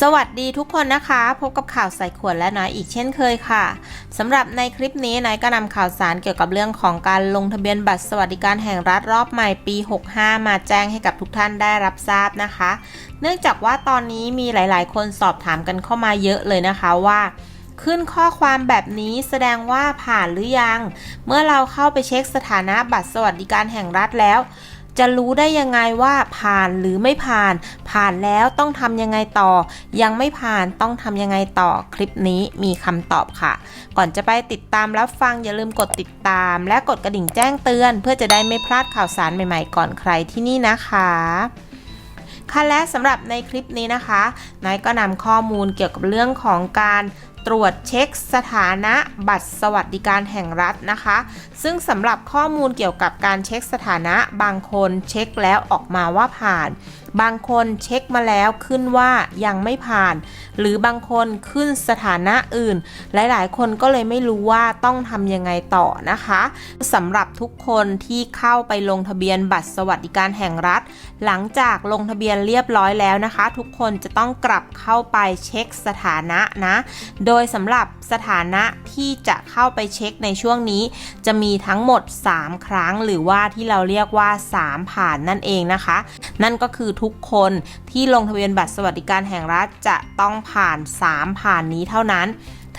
สวัสดีทุกคนนะคะ พบกับข่าวใส่ขวดและน้อยอีกเช่นเคยค่ะสำหรับในคลิปนี้น้อยก็นำข่าวสารเกี่ยวกับเรื่องของการลงทะเบียนบัตรสวัสดิการแห่งรัฐรอบใหม่ปี 65 มาแจ้งให้กับทุกท่านได้รับทราบนะคะ เนื่องจากว่าตอนนี้มีหลาย ๆ คนสอบถามกันเข้ามาเยอะเลยนะคะว่าขึ้นข้อความแบบนี้แสดงว่าผ่านหรือยัง เมื่อเราเข้าไปเช็คสถานะบัตรสวัสดิการแห่งรัฐแล้ว จะรู้ได้ยังไงว่าผ่านหรือไม่ผ่าน ผ่านแล้วต้องทำยังไงต่อ ยังไม่ผ่านต้องทำยังไงต่อคลิปนี้มีคำตอบค่ะ ก่อนจะไปติดตามรับฟังอย่าลืมกดติดตาม และกดกระดิ่งแจ้งเตือน เพื่อจะได้ไม่พลาดข่าวสารใหม่ๆ ก่อนใครที่นี่นะคะค่ะและสำหรับในคลิปนี้นะคะนายก็นำข้อมูลเกี่ยวกับเรื่องของการ ตรวจเช็คสถานะบัตรสวัสดิการแห่งรัฐนะคะ ซึ่งสำหรับข้อมูลเกี่ยวกับการเช็คสถานะบางคนเช็คแล้วออกมาว่าผ่าน บางคนเช็คมาแล้วขึ้นว่ายังไม่ผ่าน หรือบางคนขึ้นสถานะอื่น หลายๆ คนก็เลยไม่รู้ว่าต้องทำยังไงต่อนะคะสำหรับทุกคนที่เข้าไปลงทะเบียนบัตรสวัสดิการแห่งรัฐ หลังจากลงทะเบียนเรียบร้อยแล้วนะคะ ทุกคนจะต้องกลับเข้าไปเช็คสถานะนะ โดยสำหรับสถานะที่จะเข้าไปเช็คในช่วงนี้ จะมีทั้งหมด 3 ครั้ง หรือว่าที่เราเรียกว่า 3 ผ่านนั่นเองนะคะ นั่นก็คือทุกคนที่ลงทะเบียนบัตรสวัสดิการแห่งรัฐจะต้องผ่าน 3 ผ่านนี้เท่านั้น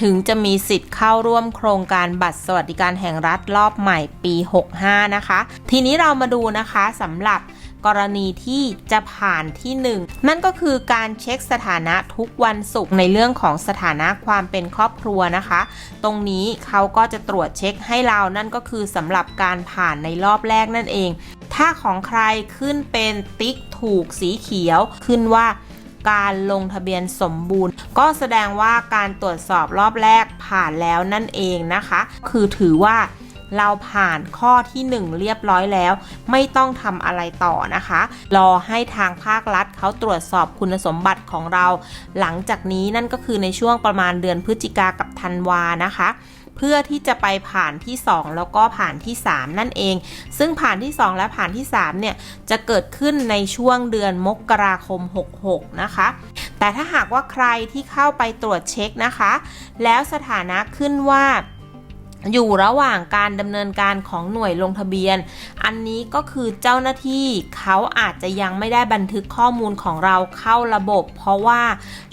ถึงจะมีสิทธิ์เข้าร่วมโครงการบัตรสวัสดิการแห่งรัฐรอบใหม่ปี 65 นะคะ ทีนี้เรามาดูนะคะสำหรับกรณีที่จะผ่านที่ 1 นั่นก็คือการเช็คสถานะทุกวันศุกร์ในเรื่องของสถานะความเป็นครอบครัวนะคะ ตรงนี้เขาก็จะตรวจเช็คให้เรานั่นก็คือสำหรับการผ่านในรอบแรกนั่นเอง ถ้าของใครขึ้นเป็นติ๊กถูกสีเขียวขึ้นว่าการลงทะเบียนสมบูรณ์ ก็แสดงว่าการตรวจสอบรอบแรกผ่านแล้วนั่นเองนะคะ คือถือว่าเราผ่านข้อที่ 1 เรียบร้อยแล้ว ไม่ต้องทำอะไรต่อนะคะ รอให้ทางภาครัฐเขาตรวจสอบคุณสมบัติของเรา หลังจากนี้นั่นก็คือในช่วงประมาณเดือนพฤศจิกากับธันวานะคะ เพื่อที่จะไปผ่านที่ 2 แล้วก็ผ่านที่ 3 นั่นเอง ซึ่งผ่านที่ 2 และผ่านที่ 3 เนี่ย จะเกิดขึ้นในช่วงเดือนมกราคม 66 นะคะ แต่ถ้าหากว่าใครที่เข้าไปตรวจเช็คนะคะ แล้วสถานะขึ้นว่า อยู่ระหว่างการดำเนินการของหน่วยลงทะเบียน อันนี้ก็คือเจ้าหน้าที่เขาอาจจะยังไม่ได้บันทึกข้อมูลของเราเข้าระบบ เพราะว่า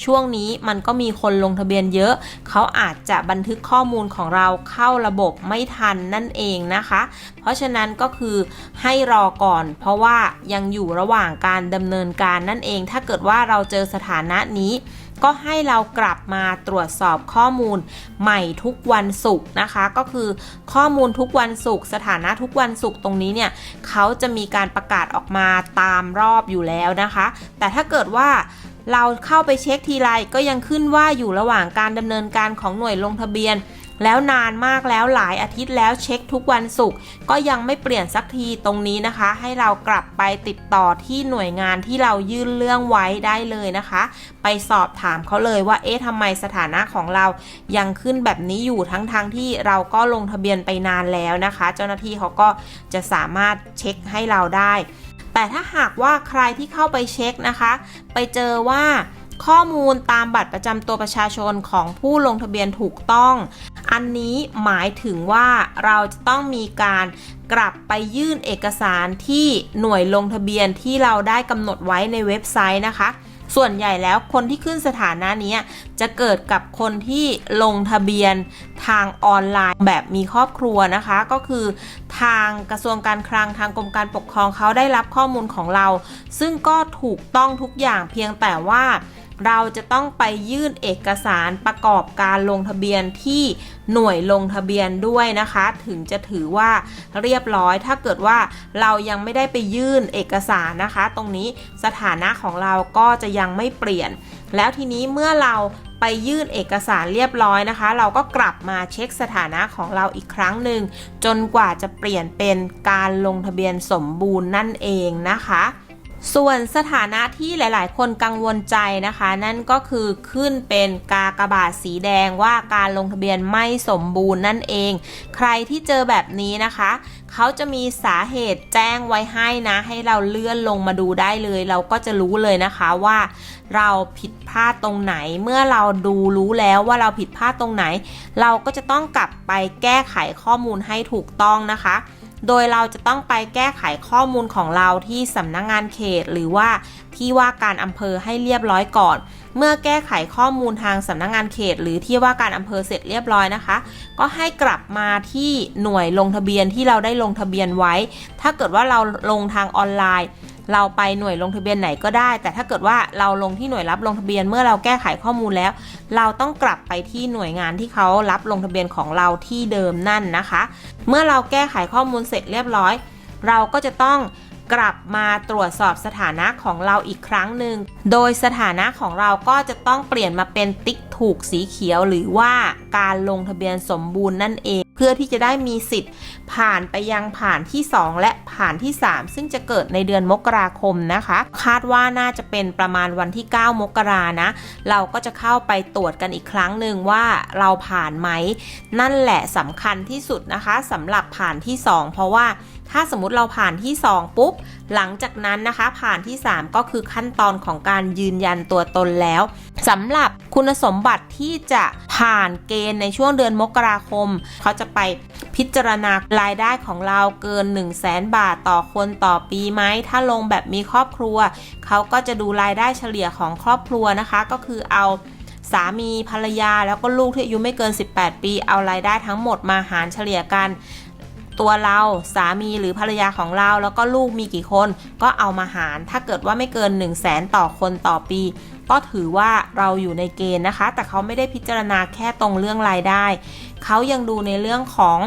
ช่วงนี้มันก็มีคนลงทะเบียนเยอะ เขาอาจจะบันทึกข้อมูลของเราเข้าระบบไม่ทันนั่นเองนะคะ เพราะฉะนั้นก็คือให้รอก่อน เพราะว่ายังอยู่ระหว่างการดำเนินการนั่นเอง ถ้าเกิดว่าเราเจอสถานะนี้ ก็ให้เรากลับมาตรวจสอบข้อมูลใหม่ทุกวันศุกร์นะคะ ก็คือข้อมูลทุกวันศุกร์สถานะทุกวันศุกร์ตรงนี้เนี่ยเขาจะมีการประกาศออกมาตามรอบอยู่แล้วนะคะ แต่ถ้าเกิดว่าเราเข้าไปเช็คทีไรก็ยังขึ้นว่าอยู่ระหว่างการดำเนินการของหน่วยลงทะเบียน แล้วนานมากแล้วหลายอาทิตย์แล้วเช็คทุกวันศุกร์ก็ยังไม่เปลี่ยนสักทีตรงนี้นะคะ ให้เรากลับไปติดต่อที่หน่วยงานที่เรายื่นเรื่องไว้ได้เลยนะคะ ไปสอบถามเขาเลยว่าเอ๊ะทำไมสถานะของเรายังขึ้นแบบนี้อยู่ทั้งๆทที่เราก็ลงทะเบียนไปนานแล้วนะคะ เจ้าหน้าที่เขาก็จะสามารถเช็คให้เราได้ แต่ถ้าหากว่าใครที่เข้าไปเช็คนะคะ ไปเจอว่า ข้อมูลตามบัตรประจำตัวประชาชนของผู้ลงทะเบียนถูกต้อง อันนี้หมายถึงว่าเราจะต้องมีการกลับไปยื่นเอกสารที่หน่วยลงทะเบียนที่เราได้กำหนดไว้ในเว็บไซต์นะคะส่วนใหญ่แล้วคนที่ขึ้นสถานะนี้จะเกิดกับคนที่ลงทะเบียนทางออนไลน์แบบมีครอบครัวนะคะ ก็คือทางกระทรวงการคลังทางกรมการปกครองเขาได้รับข้อมูลของเรา ซึ่งก็ถูกต้องทุกอย่างเพียงแต่ว่า เราจะต้องไปยื่นเอกสารประกอบการลงทะเบียนที่หน่วยลงทะเบียนด้วยนะคะ ถึงจะถือว่าเรียบร้อยถ้าเกิดว่าเรายังไม่ได้ไปยื่นเอกสารนะคะ ตรงนี้สถานะของเราก็จะยังไม่เปลี่ยน แล้วทีนี้เมื่อเราไปยื่นเอกสารเรียบร้อยนะคะ เราก็กลับมาเช็คสถานะของเราอีกครั้งหนึ่งจนกว่าจะเปลี่ยนเป็นการลงทะเบียนสมบูรณ์นั่นเองนะคะ ส่วนสถานะที่หลาย ๆ คนกังวลใจนะคะ นั่นก็คือขึ้นเป็นกากบาทสีแดงว่าการลงทะเบียนไม่สมบูรณ์นั่นเอง ใครที่เจอแบบนี้นะคะ เขาจะมีสาเหตุแจ้งไว้ให้นะ ให้เราเลื่อนลงมาดูได้เลย เราก็จะรู้เลยนะคะว่าเราผิดพลาดตรงไหน เมื่อเราดูรู้แล้วว่าเราผิดพลาดตรงไหน เราก็จะต้องกลับไปแก้ไขข้อมูลให้ถูกต้องนะคะ โดยเราจะต้องไปแก้ไขข้อมูลของเราที่สำนักงงานเขต หรือว่าที่ว่าการอำเภอให้เรียบร้อยก่อน เมื่อแก้ไขข้อมูลทางสำนักงงานเขต หรือที่ว่าการอำเภอเสร็จเรียบร้อยนะคะ ก็ให้กลับมาที่หน่วยลงทะเบียนที่เราได้ลงทะเบียนไว้ ถ้าเกิดว่าเราลงทางออนไลน์ เราไปหน่วยลงทะเบียนไหนก็ได้ แต่ถ้าเกิดว่าเราลงที่หน่วยรับลงทะเบียนเมื่อเราแก้ไขข้อมูลแล้ว เราต้องกลับไปที่หน่วยงานที่เขารับลงทะเบียนของเราที่เดิมนั่นนะคะ เมื่อเราแก้ไขข้อมูลเสร็จเรียบร้อย เราก็จะต้องกลับมาตรวจสอบสถานะของเราอีกครั้งหนึ่ง โดยสถานะของเราก็จะต้องเปลี่ยนมาเป็นติ๊กถูกสีเขียว หรือว่าการลงทะเบียนสมบูรณ์นั่นเอง พื่อที่จะได้มีสิทธิ์ผ่านไปยังผ่านที่ 2 และผ่านที่ 3 ซึ่งจะเกิดในเดือนมกราคมนะคะ คาดว่าน่าจะเป็นประมาณวันที่ 9 มกรานะ เราก็จะเข้าไปตรวจกันอีกครั้งหนึ่งว่าเราผ่านไหม นั่นแหละสำคัญที่สุดนะคะสำหรับผ่านที่ 2 เพราะว่าถ้าสมมติเราผ่านที่ 2 ปุ๊บ หลังจากนั้นนะคะ ผ่านที่ 3 ก็คือขั้นตอนของการยืนยันตัวตนแล้วสำหรับคุณสมบัติที่จะ ผ่านเกณฑ์ในช่วงเดือนมกราคม เขาจะไปพิจารณารายได้ของเราเกิน 1 0 0 0 0แสนบาทต่อคนต่อปีไหม ถ้าลงแบบมีครอบครัว เขาก็จะดูรายได้เฉลี่ยของครอบครัวนะคะ ก็คือเอาสามีภรรยาแล้วก็ลูกที่อายุไม่เกิน 18 ปี เอารายได้ทั้งหมดมาหารเฉลี่ยกัน ตัวเราสามีหรือภรรยาของเรา แล้วก็ลูกมีกี่คนก็เอามาหาร ถ้าเกิดว่าไม่เกิน 1 0 0 0 0แสนต่อคนต่อปี ก็ถือว่าเราอยู่ในเกณฑ์นะคะ แต่เขาไม่ได้พิจารณาแค่ตรงเรื่องรายได้ เขายังดูในเรื่องของ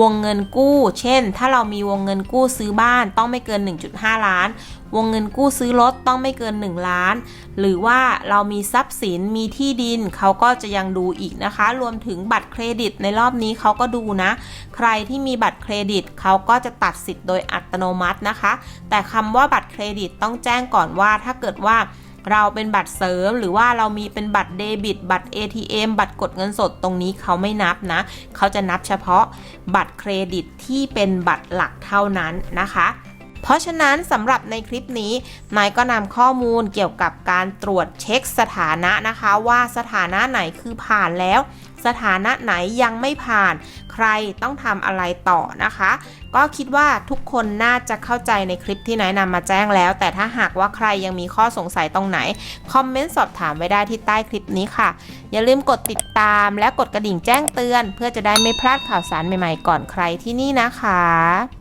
วงเงินกู้ เช่น ถ้าเรามีวงเงินกู้ซื้อบ้านต้องไม่เกิน 1.5 ล้าน วงเงินกู้ซื้อรถต้องไม่เกิน 1 ล้าน หรือว่าเรามีทรัพย์สิน มีที่ดิน เขาก็จะยังดูอีกนะคะ รวมถึงบัตรเครดิตในรอบนี้เขาก็ดูนะ ใครที่มีบัตรเครดิต เขาก็จะตัดสิทธิ์โดยอัตโนมัตินะคะ แต่คำว่าบัตรเครดิตต้องแจ้งก่อนว่าถ้าเกิดว่า เราเป็นบัตรเสริมหรือว่าเรามีเป็นบัตรเดบิต บัตร ATM บัตรกดเงินสดตรงนี้เขาไม่นับนะ เขาจะนับเฉพาะบัตรเครดิตที่เป็นบัตรหลักเท่านั้นนะคะเพราะฉะนั้นสำหรับในคลิปนี้นายก็นำข้อมูลเกี่ยวกับการตรวจเช็คสถานะนะคะ ว่าสถานะไหนคือผ่านแล้ว สถานะไหนยังไม่ผ่าน ใครต้องทำอะไรต่อนะคะ ก็คิดว่าทุกคนน่าจะเข้าใจในคลิปที่นายนำมาแจ้งแล้ว แต่ถ้าหากว่าใครยังมีข้อสงสัยตรงไหน คอมเมนต์สอบถามไว้ได้ที่ใต้คลิปนี้ค่ะ อย่าลืมกดติดตามและกดกระดิ่งแจ้งเตือน เพื่อจะได้ไม่พลาดข่าวสารใหม่ๆ ก่อนใครที่นี่นะคะ